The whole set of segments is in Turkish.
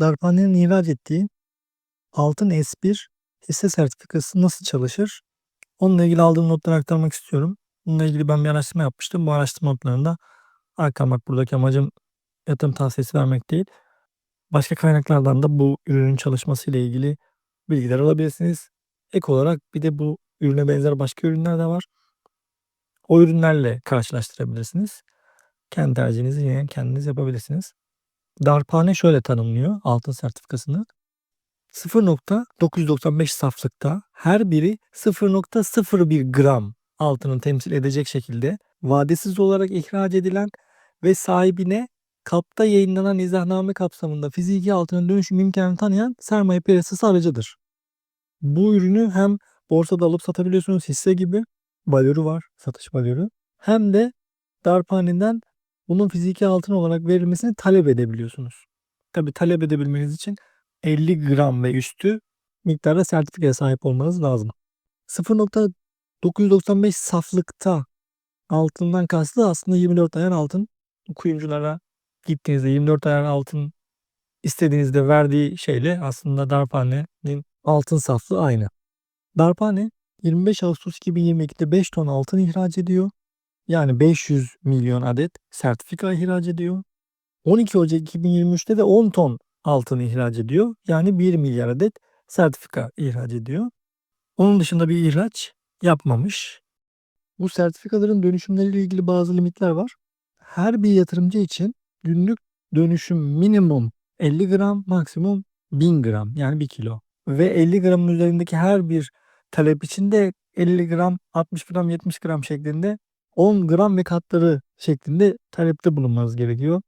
Darphane'nin ihraç ettiği altın S1 hisse sertifikası nasıl çalışır? Onunla ilgili aldığım notları aktarmak istiyorum. Bununla ilgili ben bir araştırma yapmıştım. Bu araştırma notlarında aktarmak buradaki amacım yatırım tavsiyesi vermek değil. Başka kaynaklardan da bu ürünün çalışması ile ilgili bilgiler alabilirsiniz. Ek olarak bir de bu ürüne benzer başka ürünler de var. O ürünlerle karşılaştırabilirsiniz. Kendi tercihinizi yine kendiniz yapabilirsiniz. Darphane şöyle tanımlıyor altın sertifikasını. 0.995 saflıkta her biri 0.01 gram altının temsil edecek şekilde vadesiz olarak ihraç edilen ve sahibine kapta yayınlanan izahname kapsamında fiziki altının dönüşüm imkanını tanıyan sermaye piyasası aracıdır. Bu ürünü hem borsada alıp satabiliyorsunuz hisse gibi valörü var, satış valörü. Hem de darphaneden bunun fiziki altın olarak verilmesini talep edebiliyorsunuz. Tabi talep edebilmeniz için 50 gram ve üstü miktarda sertifikaya sahip olmanız lazım. 0.995 saflıkta altından kastı aslında 24 ayar altın. Kuyumculara gittiğinizde 24 ayar altın istediğinizde verdiği şeyle aslında darphanenin altın saflığı aynı. Darphane 25 Ağustos 2022'de 5 ton altın ihraç ediyor. Yani 500 milyon adet sertifika ihraç ediyor. 12 Ocak 2023'te de 10 ton altın ihraç ediyor. Yani 1 milyar adet sertifika ihraç ediyor. Onun dışında bir ihraç yapmamış. Bu sertifikaların dönüşümleriyle ilgili bazı limitler var. Her bir yatırımcı için günlük dönüşüm minimum 50 gram, maksimum 1000 gram yani 1 kilo. Ve 50 gramın üzerindeki her bir talep için de 50 gram, 60 gram, 70 gram şeklinde 10 gram ve katları şeklinde talepte bulunmanız gerekiyor.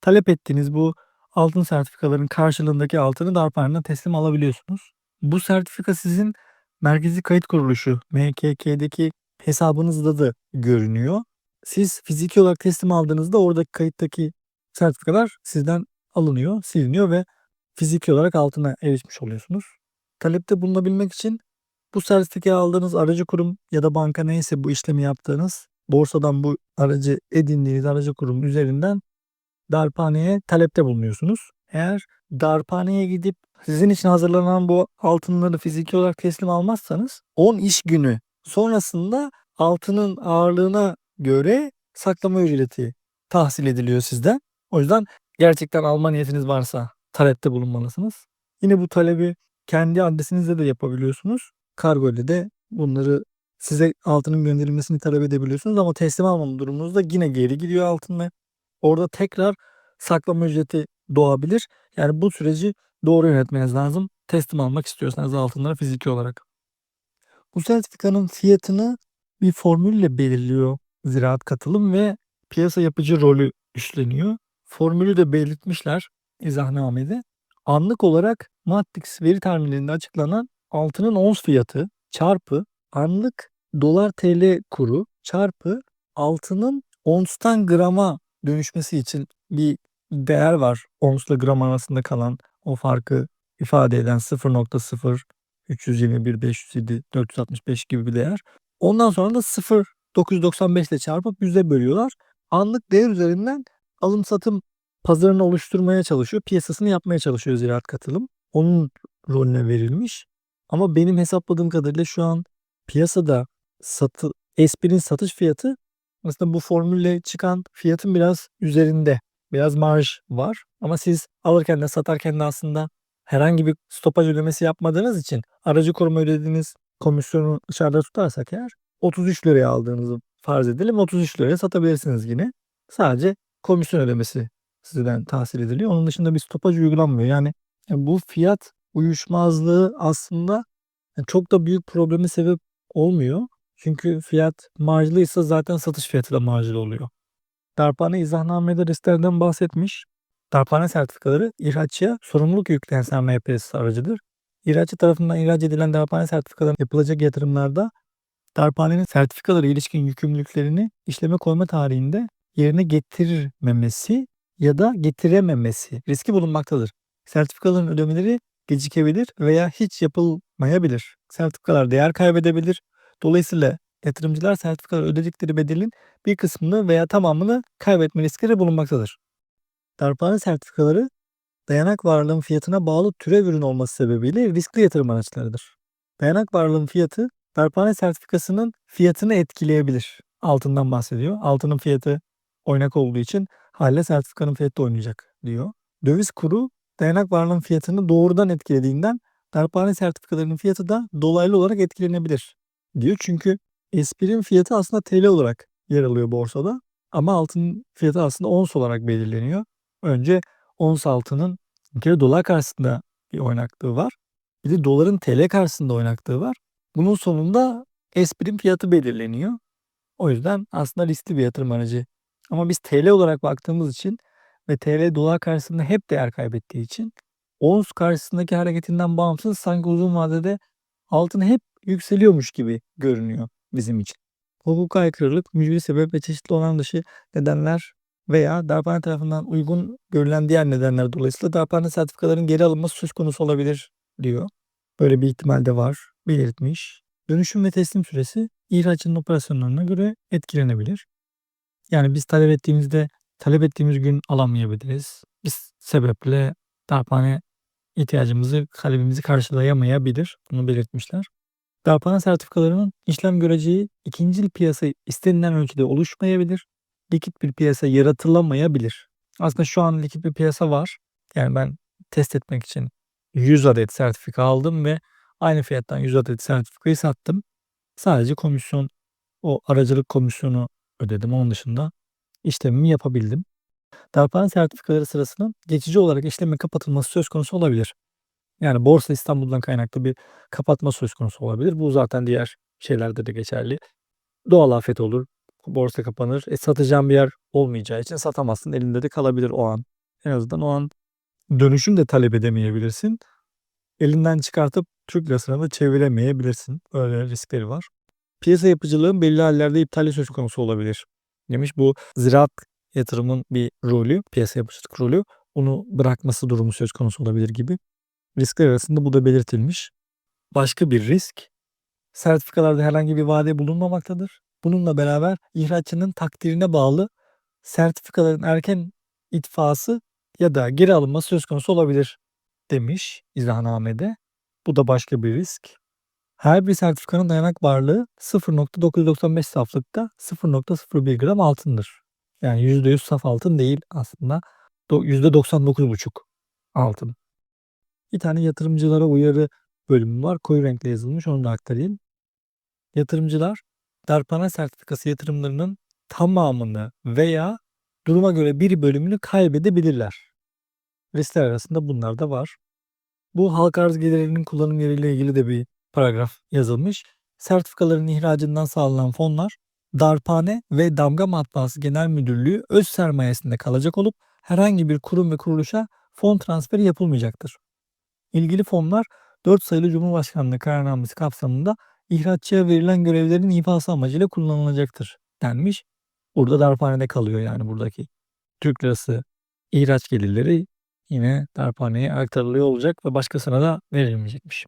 Talep ettiğiniz bu altın sertifikaların karşılığındaki altını darphaneden teslim alabiliyorsunuz. Bu sertifika sizin Merkezi Kayıt Kuruluşu MKK'deki hesabınızda da görünüyor. Siz fiziki olarak teslim aldığınızda oradaki kayıttaki sertifikalar sizden alınıyor, siliniyor ve fiziki olarak altına erişmiş oluyorsunuz. Talepte bulunabilmek için bu sertifikayı aldığınız aracı kurum ya da banka neyse bu işlemi yaptığınız borsadan bu aracı edindiğiniz aracı kurum üzerinden darphaneye talepte bulunuyorsunuz. Eğer darphaneye gidip sizin için hazırlanan bu altınları fiziki olarak teslim almazsanız 10 iş günü sonrasında altının ağırlığına göre saklama ücreti tahsil ediliyor sizden. O yüzden gerçekten alma niyetiniz varsa talepte bulunmalısınız. Yine bu talebi kendi adresinizde de yapabiliyorsunuz. Kargo ile de bunları size altının gönderilmesini talep edebiliyorsunuz ama teslim almama durumunuzda yine geri gidiyor altın ve orada tekrar saklama ücreti doğabilir. Yani bu süreci doğru yönetmeniz lazım. Teslim almak istiyorsanız altınları fiziki olarak. Bu sertifikanın fiyatını bir formülle belirliyor ziraat katılım ve piyasa yapıcı rolü üstleniyor. Formülü de belirtmişler izahnamede. Anlık olarak Matrix veri terminalinde açıklanan altının ons fiyatı çarpı anlık dolar TL kuru çarpı altının onstan grama dönüşmesi için bir değer var. Onsla gram arasında kalan o farkı ifade eden 0.0 321 507 465 gibi bir değer. Ondan sonra da 0 995 ile çarpıp 100'e bölüyorlar. Anlık değer üzerinden alım satım pazarını oluşturmaya çalışıyor. Piyasasını yapmaya çalışıyor ziraat katılım. Onun rolüne verilmiş. Ama benim hesapladığım kadarıyla şu an piyasada satı S1'in satış fiyatı aslında bu formülle çıkan fiyatın biraz üzerinde. Biraz marj var. Ama siz alırken de satarken de aslında herhangi bir stopaj ödemesi yapmadığınız için aracı koruma ödediğiniz komisyonu dışarıda tutarsak eğer 33 liraya aldığınızı farz edelim. 33 liraya satabilirsiniz yine. Sadece komisyon ödemesi sizden tahsil ediliyor. Onun dışında bir stopaj uygulanmıyor. Yani bu fiyat uyuşmazlığı aslında çok da büyük probleme sebep olmuyor. Çünkü fiyat marjlıysa zaten satış fiyatı da marjlı oluyor. Darphane izahnamede risklerden bahsetmiş. Darphane sertifikaları ihraççıya sorumluluk yükleyen sermaye piyasası aracıdır. İhracçı tarafından ihraç edilen darphane sertifikaları yapılacak yatırımlarda darphanenin sertifikalara ilişkin yükümlülüklerini işleme koyma tarihinde yerine getirmemesi ya da getirememesi riski bulunmaktadır. Sertifikaların ödemeleri gecikebilir veya hiç yapılmayabilir. Sertifikalar değer kaybedebilir. Dolayısıyla yatırımcılar sertifikalar ödedikleri bedelin bir kısmını veya tamamını kaybetme riskleri bulunmaktadır. Darphane sertifikaları dayanak varlığın fiyatına bağlı türev ürün olması sebebiyle riskli yatırım araçlarıdır. Dayanak varlığın fiyatı darphane sertifikasının fiyatını etkileyebilir. Altından bahsediyor. Altının fiyatı oynak olduğu için hâliyle sertifikanın fiyatı oynayacak diyor. Döviz kuru dayanak varlığın fiyatını doğrudan etkilediğinden darphane sertifikalarının fiyatı da dolaylı olarak etkilenebilir diyor. Çünkü S1'in fiyatı aslında TL olarak yer alıyor borsada ama altının fiyatı aslında ons olarak belirleniyor. Önce ons altının bir kere dolar karşısında bir oynaklığı var. Bir de doların TL karşısında oynaklığı var. Bunun sonunda S1'in fiyatı belirleniyor. O yüzden aslında riskli bir yatırım aracı. Ama biz TL olarak baktığımız için ve TL dolar karşısında hep değer kaybettiği için ons karşısındaki hareketinden bağımsız sanki uzun vadede altın hep yükseliyormuş gibi görünüyor bizim için. Hukuka aykırılık, mücbir sebep ve çeşitli olan dışı nedenler veya darphane tarafından uygun görülen diğer nedenler dolayısıyla darphane sertifikaların geri alınması söz konusu olabilir diyor. Böyle bir ihtimal de var belirtmiş. Dönüşüm ve teslim süresi ihracın operasyonlarına göre etkilenebilir. Yani biz talep ettiğimizde talep ettiğimiz gün alamayabiliriz. Biz sebeple darphane ihtiyacımızı, talebimizi karşılayamayabilir. Bunu belirtmişler. Darphane sertifikalarının işlem göreceği ikincil piyasa istenilen ölçüde oluşmayabilir. Likit bir piyasa yaratılamayabilir. Aslında şu an likit bir piyasa var. Yani ben test etmek için 100 adet sertifika aldım ve aynı fiyattan 100 adet sertifikayı sattım. Sadece komisyon, o aracılık komisyonu ödedim. Onun dışında işlemimi yapabildim. Darphane sertifikaları sırasında geçici olarak işlemin kapatılması söz konusu olabilir. Yani Borsa İstanbul'dan kaynaklı bir kapatma söz konusu olabilir. Bu zaten diğer şeylerde de geçerli. Doğal afet olur. Borsa kapanır. E, satacağın bir yer olmayacağı için satamazsın. Elinde de kalabilir o an. En azından o an dönüşüm de talep edemeyebilirsin. Elinden çıkartıp Türk lirasına da çeviremeyebilirsin. Öyle riskleri var. Piyasa yapıcılığın belli hallerde iptali söz konusu olabilir. Demiş bu ziraat yatırımın bir rolü, piyasa yapıcılık rolü. Onu bırakması durumu söz konusu olabilir gibi. Riskler arasında bu da belirtilmiş. Başka bir risk, sertifikalarda herhangi bir vade bulunmamaktadır. Bununla beraber ihraççının takdirine bağlı sertifikaların erken itfası ya da geri alınması söz konusu olabilir demiş izahnamede. Bu da başka bir risk. Her bir sertifikanın dayanak varlığı 0.995 saflıkta 0.01 gram altındır. Yani %100 saf altın değil aslında. %99,5 altın. Bir tane yatırımcılara uyarı bölümü var. Koyu renkle yazılmış. Onu da aktarayım. Yatırımcılar darphane sertifikası yatırımlarının tamamını veya duruma göre bir bölümünü kaybedebilirler. Riskler arasında bunlar da var. Bu halka arz gelirlerinin kullanım yeriyle ilgili de bir paragraf yazılmış. Sertifikaların ihracından sağlanan fonlar darphane ve damga matbaası genel müdürlüğü öz sermayesinde kalacak olup herhangi bir kurum ve kuruluşa fon transferi yapılmayacaktır. İlgili fonlar 4 sayılı Cumhurbaşkanlığı kararnamesi kapsamında ihraççıya verilen görevlerin ifası amacıyla kullanılacaktır denmiş. Burada darphanede kalıyor yani buradaki Türk lirası ihraç gelirleri yine darphaneye aktarılıyor olacak ve başkasına da verilmeyecekmiş.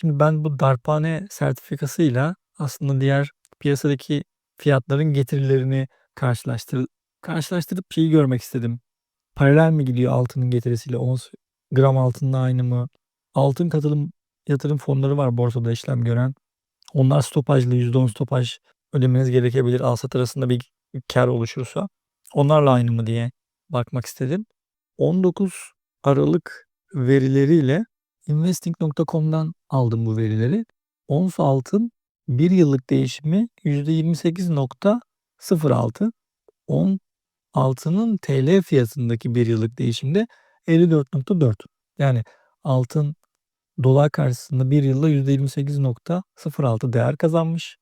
Şimdi ben bu darphane sertifikasıyla aslında diğer piyasadaki fiyatların getirilerini karşılaştır karşılaştırıp şeyi görmek istedim. Paralel mi gidiyor altının getirisiyle ons gram altında aynı mı? Altın katılım yatırım fonları var borsada işlem gören. Onlar stopajlı %10 stopaj ödemeniz gerekebilir. Al sat arasında bir kar oluşursa. Onlarla aynı mı diye bakmak istedim. 19 Aralık verileriyle investing.com'dan aldım bu verileri. Ons altın 1 yıllık değişimi %28.06. On altının TL fiyatındaki 1 yıllık değişimde 54.4. Yani altın dolar karşısında 1 yılda %28.06 değer kazanmış.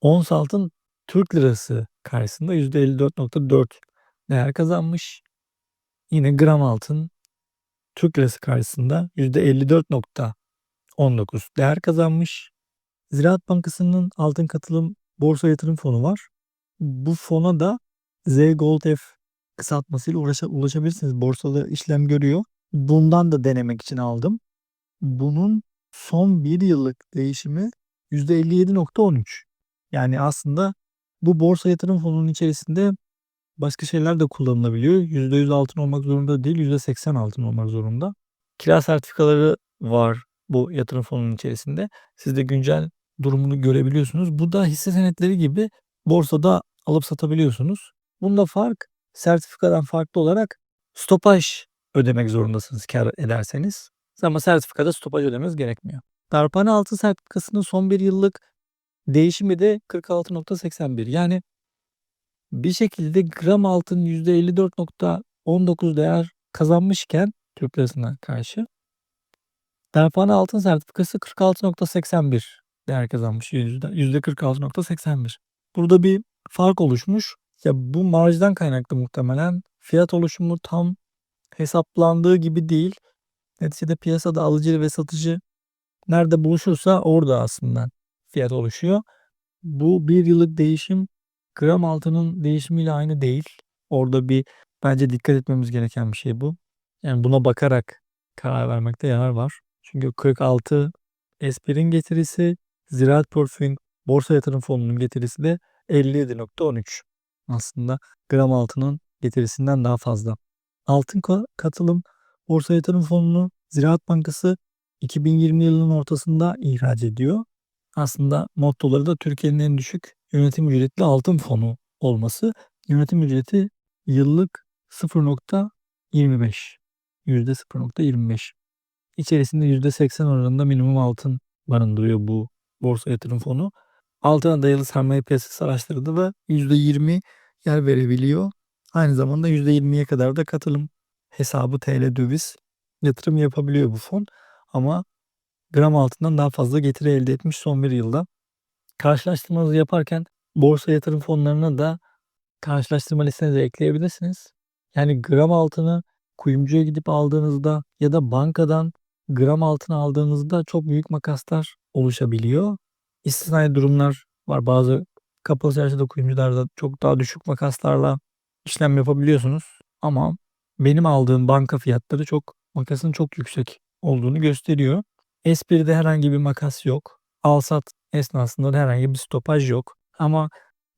Ons altın Türk lirası karşısında %54.4 değer kazanmış. Yine gram altın Türk lirası karşısında %54.19 değer kazanmış. Ziraat Bankası'nın altın katılım borsa yatırım fonu var. Bu fona da Z Gold F kısaltmasıyla ulaşa, ulaşabilirsiniz. Borsada işlem görüyor. Bundan da denemek için aldım. Bunun son bir yıllık değişimi %57.13. Yani aslında bu borsa yatırım fonunun içerisinde başka şeyler de kullanılabiliyor. %100 altın olmak zorunda değil, %80 altın olmak zorunda. Kira sertifikaları var bu yatırım fonunun içerisinde. Siz de güncel durumunu görebiliyorsunuz. Bu da hisse senetleri gibi borsada alıp satabiliyorsunuz. Bunda fark sertifikadan farklı olarak stopaj ödemek zorundasınız kar ederseniz. Ama sertifikada stopaj ödemeniz gerekmiyor. Darphane altın sertifikasının son bir yıllık değişimi de 46.81. Yani bir şekilde gram altın %54.19 değer kazanmışken Türk lirasına karşı darphane altın sertifikası 46.81 değer kazanmış. %46.81. Burada bir fark oluşmuş. Ya bu marjdan kaynaklı muhtemelen. Fiyat oluşumu tam hesaplandığı gibi değil. Neticede piyasada alıcı ve satıcı nerede buluşursa orada aslında fiyat oluşuyor. Bu bir yıllık değişim gram altının değişimiyle aynı değil. Orada bir bence dikkat etmemiz gereken bir şey bu. Yani buna bakarak karar vermekte yarar var. Çünkü 46 S1'in getirisi Ziraat Portföy'ün borsa yatırım fonunun getirisi de 57.13. Aslında gram altının getirisinden daha fazla. Altın katılım borsa yatırım fonunu Ziraat Bankası 2020 yılının ortasında ihraç ediyor. Aslında mottoları da Türkiye'nin en düşük yönetim ücretli altın fonu olması. Yönetim ücreti yıllık 0.25. %0.25. İçerisinde %80 oranında minimum altın barındırıyor bu borsa yatırım fonu. Altına dayalı sermaye piyasası araçlarında da %20 yer verebiliyor. Aynı zamanda %20'ye kadar da katılım hesabı TL döviz yatırım yapabiliyor bu fon. Ama gram altından daha fazla getiri elde etmiş son bir yılda. Karşılaştırmanızı yaparken borsa yatırım fonlarına da karşılaştırma listenize ekleyebilirsiniz. Yani gram altını kuyumcuya gidip aldığınızda ya da bankadan gram altın aldığınızda çok büyük makaslar oluşabiliyor. İstisnai durumlar var. Bazı kapalı çarşıda kuyumcularda çok daha düşük makaslarla işlem yapabiliyorsunuz. Ama benim aldığım banka fiyatları çok makasın çok yüksek olduğunu gösteriyor. S1'de herhangi bir makas yok. Al-sat esnasında da herhangi bir stopaj yok. Ama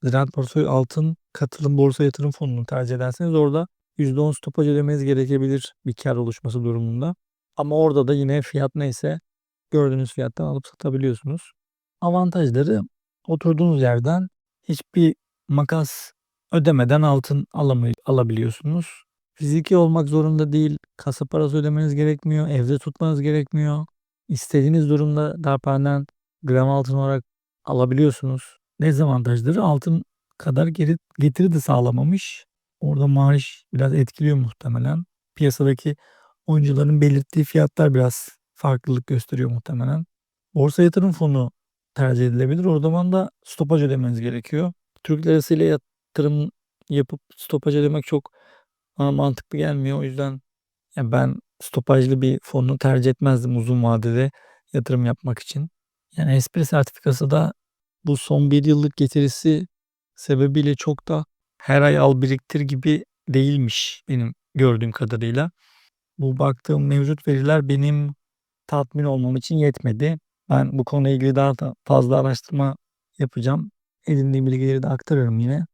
Ziraat Portföy Altın Katılım Borsa Yatırım Fonu'nu tercih ederseniz orada %10 stopaj ödemeniz gerekebilir bir kar oluşması durumunda. Ama orada da yine fiyat neyse gördüğünüz fiyattan alıp satabiliyorsunuz. Avantajları oturduğunuz yerden hiçbir makas ödemeden altın alamay alabiliyorsunuz. Fiziki olmak zorunda değil. Kasa parası ödemeniz gerekmiyor. Evde tutmanız gerekmiyor. İstediğiniz durumda darphaneden gram altın olarak alabiliyorsunuz. Dezavantajları altın kadar geri, getiri de sağlamamış. Orada maaş biraz etkiliyor muhtemelen. Piyasadaki oyuncuların belirttiği fiyatlar biraz farklılık gösteriyor muhtemelen. Borsa yatırım fonu tercih edilebilir. O zaman da stopaj ödemeniz gerekiyor. Türk lirası ile yatırım yapıp stopaj ödemek çok mantıklı gelmiyor. O yüzden ya ben stopajlı bir fonu tercih etmezdim uzun vadede yatırım yapmak için. Yani S1 sertifikası da bu son bir yıllık getirisi sebebiyle çok da her ay al biriktir gibi değilmiş benim gördüğüm kadarıyla. Bu baktığım mevcut veriler benim tatmin olmam için yetmedi. Ben bu konuyla ilgili daha da fazla araştırma yapacağım. Edindiğim bilgileri de aktarırım yine.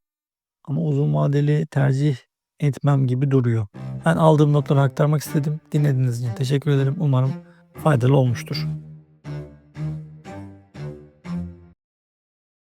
Ama uzun vadeli tercih etmem gibi duruyor. Ben aldığım notları aktarmak istedim. Dinlediğiniz için teşekkür ederim. Umarım faydalı olmuştur.